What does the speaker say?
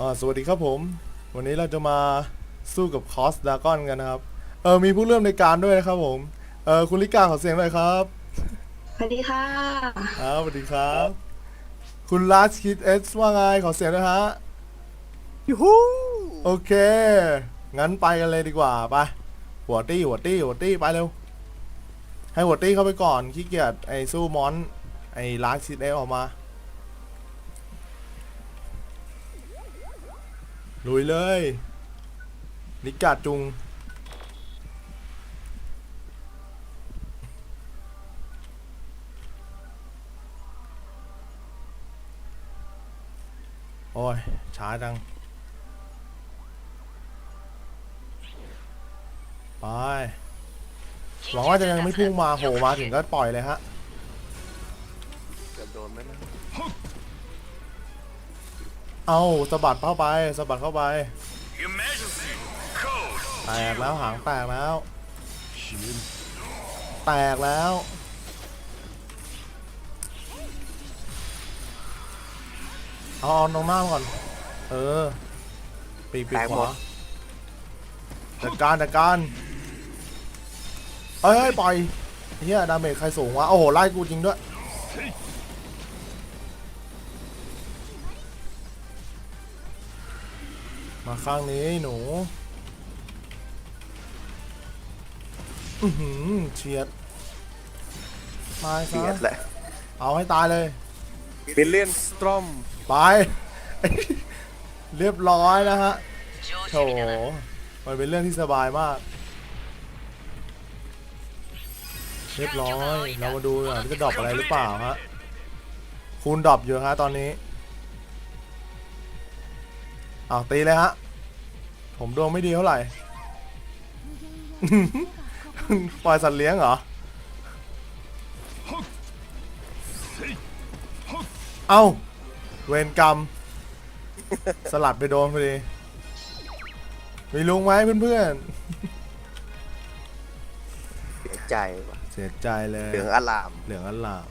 อ่าสวัสดีครับผม วันนี้เราจะมาสู้กับคอสดากอนกันนะครับ เออมีผู้เริ่มในการด้วยนะครับผม เออคุณลิกาขอเสียงหน่อยครับสวัสดีค่ะครับสวัสดีครับ คุณลาสคิดเอสว่าไงขอเสียงด้วยฮะยูฮูโอเค งั้นไปกันเลยดีกว่าไปหัวตี้หัวตี้หัวตี้ไปเร็ว ให้หัวตี้เข้าไปก่อนขี้เกียจไอ้สู้มอน ไอ้ลาสคิดเอสออกมา ลุยเลยนิกาจุง โอ้ย ช้าจัง ไป หวังว่าจะยังไม่พุ่งมาโหมาถึงก็ปล่อยเลยฮะเกือบโดนไหมนะ เอาสะบัดเข้าไปสะบัดเข้าไป Emergency code. แตกแล้วหางแตกแล้ว แตกแล้ว เอาเอาตรงหน้าก่อน เออ ปีกปีกขวาจัดการจัดการเอ้ยเอ้ยปล่อยเฮียดาเมจใครสูงวะ โอ้โห ไล่กูจริงด้วย มาข้างนี้หนูอือหือเฉียดตายเสียซะดแหละเอาให้ตายเลย บิลเลียนสตรอมไป เรียบร้อยนะฮะโถมันเป็นเรื่องที่สบายมาก เรียบร้อย เรามาดูหน่อยว่าจะดรอปอะไรหรือเปล่าฮะคูณดรอปอยู่ฮะตอนนี้ อ้าวตีเลยฮะ ผมดวงไม่ดีเท่าไหร่ ปล่อยสัตว์เลี้ยงเหรอ เอ้าเวรกรรม สลัดไปโดนพอดี มีลุงไหมเพื่อนเสียใจว่ะๆ เสียใจเลย เหลืองอลาม เหลืองอันลาม